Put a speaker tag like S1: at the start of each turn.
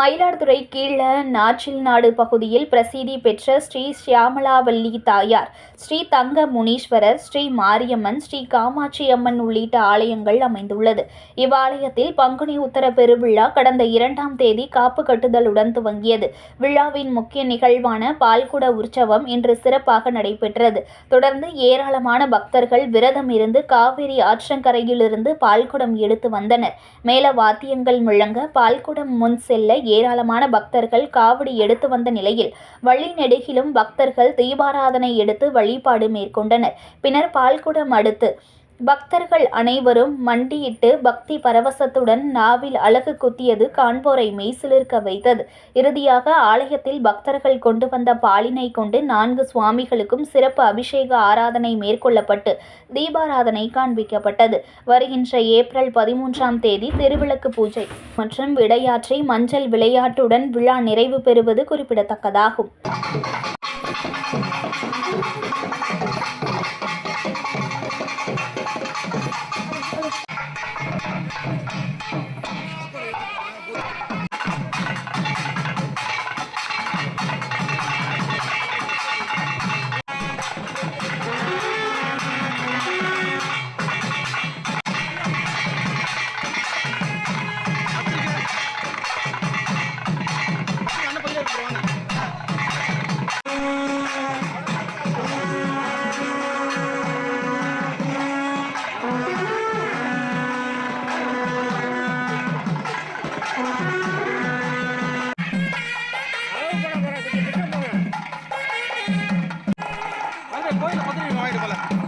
S1: மயிலாடுதுறை கீழ நாச்சில் நாடு பகுதியில் பிரசித்தி பெற்ற ஸ்ரீ சியாமலாவல்லி தாயார் ஸ்ரீ தங்க முனீஸ்வரர் ஸ்ரீ மாரியம்மன் ஸ்ரீ காமாட்சி அம்மன் உள்ளிட்ட ஆலயங்கள் அமைந்துள்ளது. இவ்வாலயத்தில் பங்குனி உத்தர பெருவிழா கடந்த இரண்டாம் தேதி காப்பு கட்டுதலுடன் துவங்கியது. விழாவின் முக்கிய நிகழ்வான பால்குட உற்சவம் இன்று சிறப்பாக நடைபெற்றது. தொடர்ந்து ஏராளமான பக்தர்கள் விரதம் இருந்து காவிரி ஆற்றங்கரையிலிருந்து பால்குடம் எடுத்து வந்தனர். மேல வாத்தியங்கள் முழங்க பால்குடம் முன் செல்ல ஏராளமான பக்தர்கள் காவடி எடுத்து வந்த நிலையில் வழி நெடுகிலும் பக்தர்கள் தீபாராதனை எடுத்து வழிபாடு மேற்கொண்டனர். பின்னர் பால்குடம் அடுத்து பக்தர்கள் அனைவரும் மண்டியிட்டு பக்தி பரவசத்துடன் நாவில் அழகு குத்தியது காண்போரை மெய்சிலிருக்க வைத்தது. இறுதியாக ஆலயத்தில் பக்தர்கள் கொண்டு வந்த பாலினை கொண்டு நான்கு சுவாமிகளுக்கும் சிறப்பு அபிஷேக ஆராதனை மேற்கொள்ளப்பட்டு தீபாராதனை காண்பிக்கப்பட்டது. வருகின்ற ஏப்ரல் பதிமூன்றாம் தேதி திருவிளக்கு பூஜை மற்றும் விடையாற்றி மஞ்சள் விளையாட்டுடன் விழா நிறைவு பெறுவது குறிப்பிடத்தக்கதாகும். বাইরে বলা